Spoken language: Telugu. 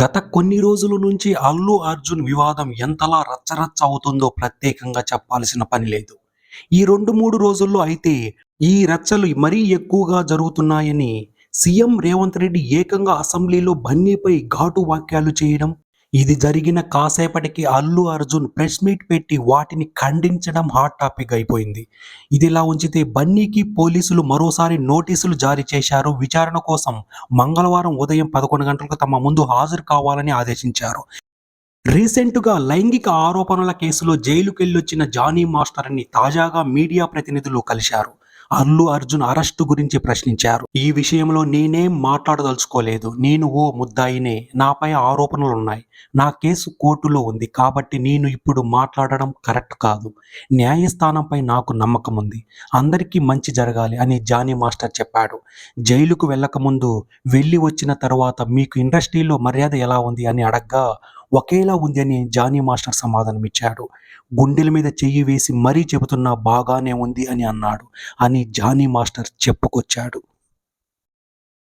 గత కొన్ని రోజుల నుంచి అల్లు అర్జున్ వివాదం ఎంతలా రచ్చరచ్చ అవుతుందో ప్రత్యేకంగా చెప్పాల్సిన పని లేదు. ఈ రెండు మూడు రోజుల్లో అయితే ఈ రచ్చలు మరీ ఎక్కువగా జరుగుతున్నాయని సీఎం రేవంత్ రెడ్డి ఏకంగా అసెంబ్లీలో బన్నీపై ఘాటు వాక్యాలు చేయడం ఇది జరిగిన కాసేపటికి అల్లు అర్జున్ ప్రెస్ మీట్ పెట్టి వాటిని ఖండించడం హాట్ టాపిక్ అయిపోయింది. ఇదిలా ఉంచితే బన్నీకి పోలీసులు మరోసారి నోటీసులు జారీ చేశారు. విచారణ కోసం మంగళవారం ఉదయం పదకొండు గంటలకు తమ ముందు హాజరు కావాలని ఆదేశించారు. రీసెంట్గా లైంగిక ఆరోపణల కేసులో జైలుకెళ్ళొచ్చిన జానీ మాస్టర్ని తాజాగా మీడియా ప్రతినిధులు కలిశారు. అల్లు అర్జున్ అరెస్టు గురించి ప్రశ్నించారు. ఈ విషయంలో నేనేం మాట్లాడదలుచుకోలేదు. నేను ఓ ముద్దాయినే. నాపై ఆరోపణలు ఉన్నాయి నా కేసు కోర్టులో ఉంది. కాబట్టి నేను ఇప్పుడు మాట్లాడడం కరెక్ట్ కాదు. న్యాయస్థానంపై నాకు నమ్మకం ఉంది అందరికీ మంచి జరగాలి అని జానీ మాస్టర్ చెప్పాడు. జైలుకు వెళ్ళకముందు వెళ్ళి వచ్చిన తర్వాత మీకు ఇండస్ట్రీలో మర్యాద ఎలా ఉంది అని అడగ్గా ఒకేలా ఉంది అని జానీ మాస్టర్ సమాధానం ఇచ్చాడు గుండెల మీద చెయ్యి వేసి మరీ చెబుతున్నా బాగానే ఉంది అని అన్నాడు అని జానీ మాస్టర్ చెప్పుకొచ్చాడు.